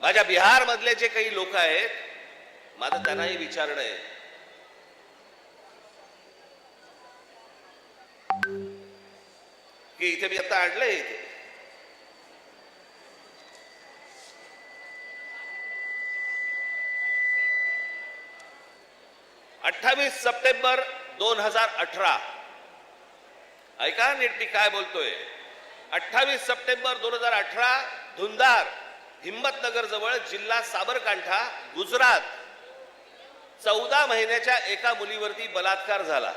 माझ्या बिहार मधले जे काही लोक आहेत माझं त्यांनाही विचारणं आहे. की इथे मी आता आणलंय इथे. अठ्ठावीस सप्टेंबर दोन हजार अठरा. ऐका नीट मी काय बोलतोय. अठ्ठावीस सप्टेंबर दोन हजार अठरा धुंदार. हिम्मतनगर जवळ जिल्हा साबरकांठा गुजरात चौदा महिन्याच्या एका मुलीवरती बलात्कार झाला.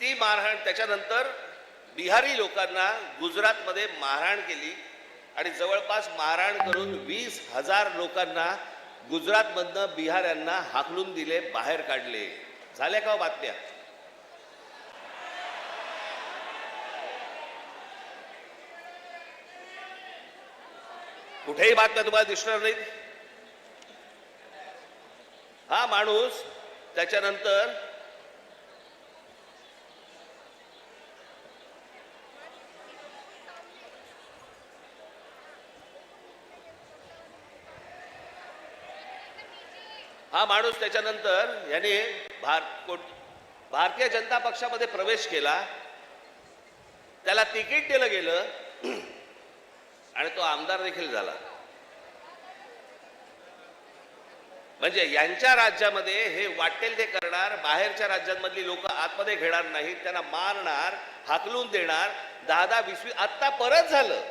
ती मारहाण त्याच्यानंतर बिहारी लोकांना गुजरातमध्ये मारहाण केली आणि जवळपास मारहाण करून वीस हजार लोकांना गुजरातमधनं बिहाऱ्यांना हाकलून दिले बाहेर काढले. झाल्या का हो बातम्या? कुठेही बातम्या तुम्हाला दिसणार नाहीत. हा माणूस त्याच्यानंतर हा माणूस त्याच्यानंतर याने भार भारतीय जनता पक्षामध्ये प्रवेश केला. त्याला तिकीट दिलं गेलं. आणि तो आमदार देखील झाला. म्हणजे यांच्या राज्यामध्ये हे वाटेल ते करणार बाहेरच्या राज्यांमधली लोक आतमध्ये घेणार नाहीत त्यांना मारणार हाकलून देणार. दहा दहा वीस वीस आत्ता परत झालं.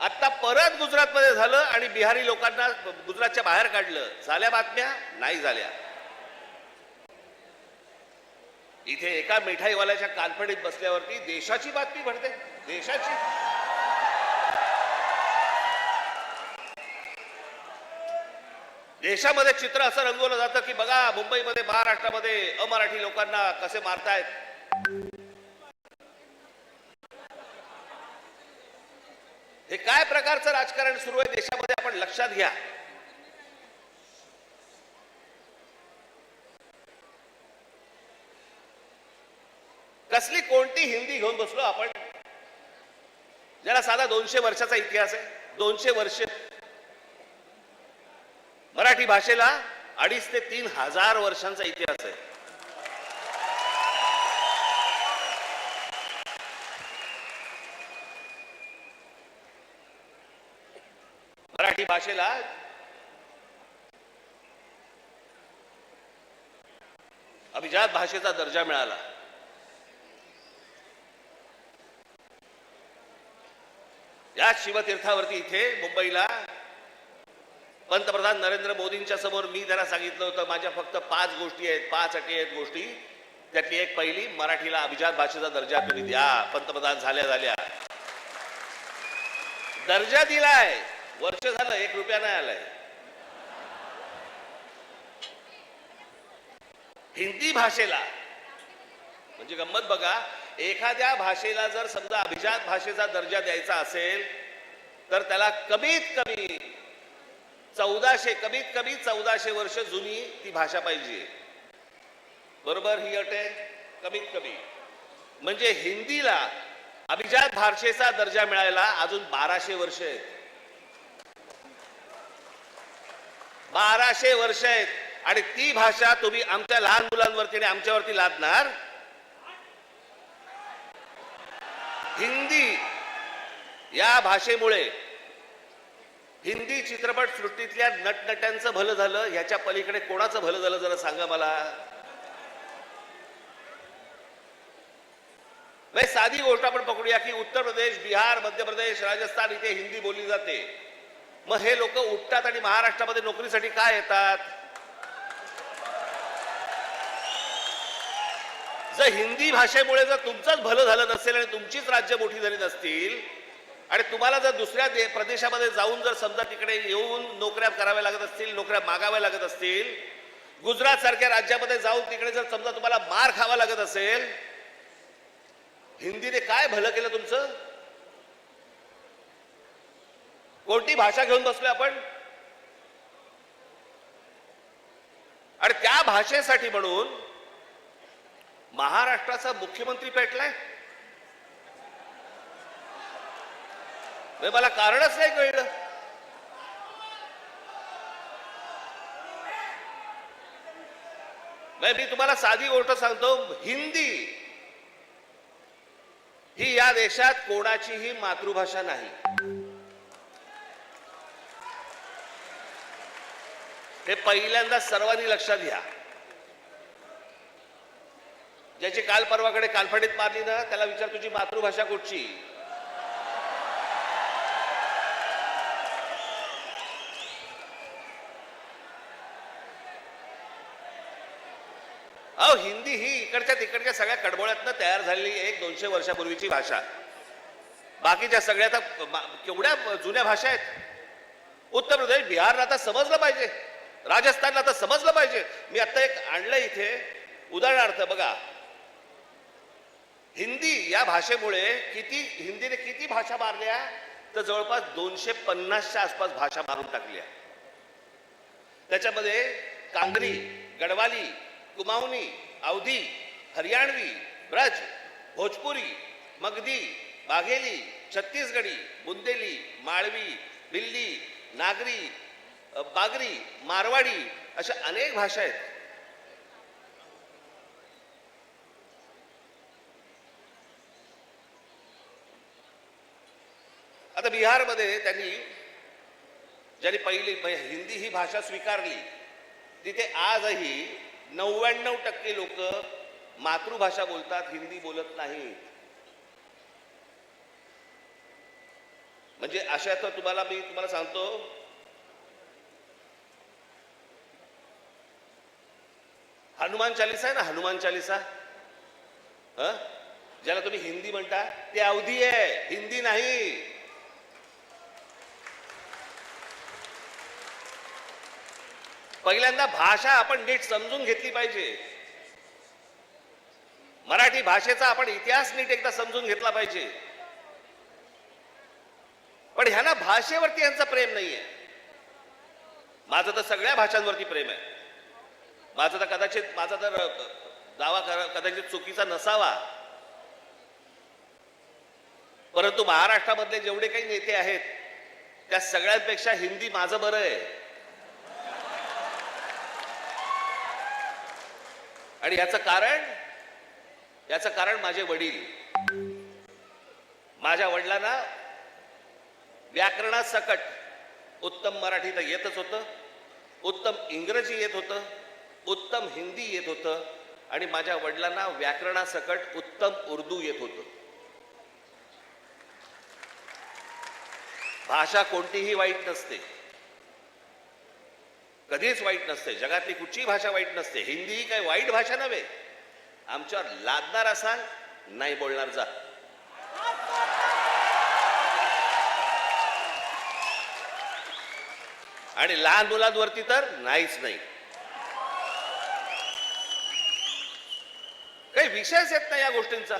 आत्ता परत गुजरातमध्ये झालं आणि बिहारी लोकांना गुजरातच्या बाहेर काढलं. झाल्या बातम्या? नाही झाल्या. इथे एका मिठाईवाल्याच्या कानफडीत बसल्यावरती देशाची बातमी भरते. देशाची. देशामध्ये चित्र असं रंगवलं जातं की बघा मुंबईमध्ये महाराष्ट्रामध्ये अमराठी लोकांना कसे मारतायत. हे काय प्रकारचं राजकारण सुरू आहे देशामध्ये? आपण लक्षात घ्या. कसली कोणती हिंदी घेऊन बसलो आपण? ज्याला साधा दोनशे वर्षाचा इतिहास आहे. दोनशे वर्ष मराठी भाषेला अडीच ते तीन हजार वर्षांचा इतिहास आहे. मराठी भाषेला अभिजात भाषेचा दर्जा मिळाला. या शिवतीर्थावरती इथे मुंबईला पंतप्रधान नरेंद्र मोदींच्या समोर मी त्यांना सांगितलं होतं माझ्या फक्त पाच गोष्टी आहेत पाच अटी आहेत गोष्टी. त्यातली एक पहिली मराठीला अभिजात भाषेचा दर्जा तुम्ही द्या. पंतप्रधान झाल्या झाल्या. दर्जा दिलाय. वर्ष झालं एक रुपया नाही आलाय. हिंदी भाषेला म्हणजे गंमत बघा एखाद्या भाषेला जर समजा अभिजात भाषेचा दर्जा द्यायचा असेल तर त्याला कमीत कमी चौदाशे कमीत कमी चौदाशे वर्ष जुनी ती भाषा पाहिजे. बरोबर ही अट आहे? कमीत कमी. म्हणजे हिंदीला अभिजात भाषेचा दर्जा मिळायला अजून बाराशे वर्ष आहेत. बाराशे वर्ष आहेत. आणि ती भाषा तुम्ही आमच्या लहान मुलांवरती आणि आमच्यावरती लादणार? हिंदी या भाषेमुळे हिंदी चित्रपट सृष्टीतल्या नटनट्यांचं भलं झालं ह्याच्या पलीकडे कोणाचं भलं झालं जरा सांगा मला. नाही साधी गोष्ट आपण पकडूया की उत्तर प्रदेश बिहार मध्य प्रदेश राजस्थान इथे हिंदी बोलली जाते. मग हे लोक उठतात आणि महाराष्ट्रामध्ये नोकरीसाठी काय येतात? जर हिंदी भाषेमुळे जर तुमचंच भलं झालं नसेल आणि तुमचीच राज्य मोठी झाली नसतील आणि तुम्हाला जर दुसऱ्या दे- प्रदेशामध्ये जाऊन जर समजा तिकडे येऊन नोकऱ्या कराव्या लागत असतील नोकऱ्या मागाव्या लागत असतील गुजरात सारख्या राज्यामध्ये जाऊन तिकडे जर समजा तुम्हाला मार खावा लागत असेल हिंदीने काय भलं केलं तुमचं? कोणती भाषा घेऊन बसलोय आपण? आणि त्या भाषेसाठी म्हणून महाराष्ट्राचा मुख्यमंत्री पेटलाय? मला कारणच नाही कळलं. मी तुम्हाला साधी गोष्ट सांगतो. हिंदी ही या देशात कोणाचीही मातृभाषा नाही. हे पहिल्यांदा सर्वांनी लक्षात घ्या. ज्याची काल परवाकडे कालफडीत मारली ना त्याला विचार तुझी मातृभाषा कुठची? अहो हिंदी ही इकडच्या तिकडच्या सगळ्या कडबोळ्यातनं तयार झालेली एक दोनशे वर्षापूर्वीची भाषा. बाकीच्या सगळ्या आता केवढ्या जुन्या भाषा आहेत? उत्तर प्रदेश बिहारला आता समजलं पाहिजे. राजस्थानला आता समजलं पाहिजे. मी आता एक आणलं इथे. उदाहरणार्थ बघा. हिंदी या भाषेमुळे किती हिंदीने किती भाषा मारल्या? तर जवळपास दोनशे पन्नासच्या आसपास भाषा मारून टाकल्या. त्याच्यामध्ये कांगरी गडवाली कुमाऊनी अवधी हरियाणवी ब्रज भोजपुरी मगधी बाघेली छत्तीसगडी बुंदेली माळवी दिल्ली नागरी बागरी मारवाडी अशा अनेक भाषा आहेत. आता बिहारमध्ये त्यांनी ज्यांनी पहिली हिंदी ही भाषा स्वीकारली तिथे आजही नव्याण्णव टक्के लोक मातृभाषा बोलतात हिंदी बोलत नाहीत. म्हणजे अशा तर तुम्हाला मी तुम्हाला सांगतो हनुमान चालिसा आहे ना हनुमान चालिसा? हं? ज्याला तुम्ही हिंदी म्हणता ते अवधी आहे हिंदी नाही. पहिल्यांदा भाषा आपण नीट समजून घेतली पाहिजे. मराठी भाषेचा आपण इतिहास नीट एकदा समजून घेतला पाहिजे. पण ह्यांना भाषेवरती यांचं प्रेम नाहीये. माझं तर सगळ्या भाषांवरती प्रेम आहे. माझं तर कदाचित माझा तर दावा कदाचित चुकीचा नसावा. परंतु महाराष्ट्रामधले जेवढे काही नेते आहेत त्या सगळ्यांपेक्षा हिंदी माझं बरं आहे. आणि याचं कारण याचं कारण माझे वडील. माझ्या वडिलांना व्याकरणासकट उत्तम मराठी तर येतच होतं उत्तम इंग्रजी येत होतं उत्तम हिंदी येत होतं आणि माझ्या वडिलांना व्याकरणासकट उत्तम उर्दू येत होतं. भाषा कोणतीही वाईट नसते. कधीच वाईट नसते. जगातली कुठचीही भाषा वाईट नसते. हिंदी ही काही वाईट भाषा नव्हे. आमच्यावर लादणार असाल नाही बोलणार जा. आणि लहान मुलांवरती तर नाहीच नाही. काही विषयच येत नाही या गोष्टींचा.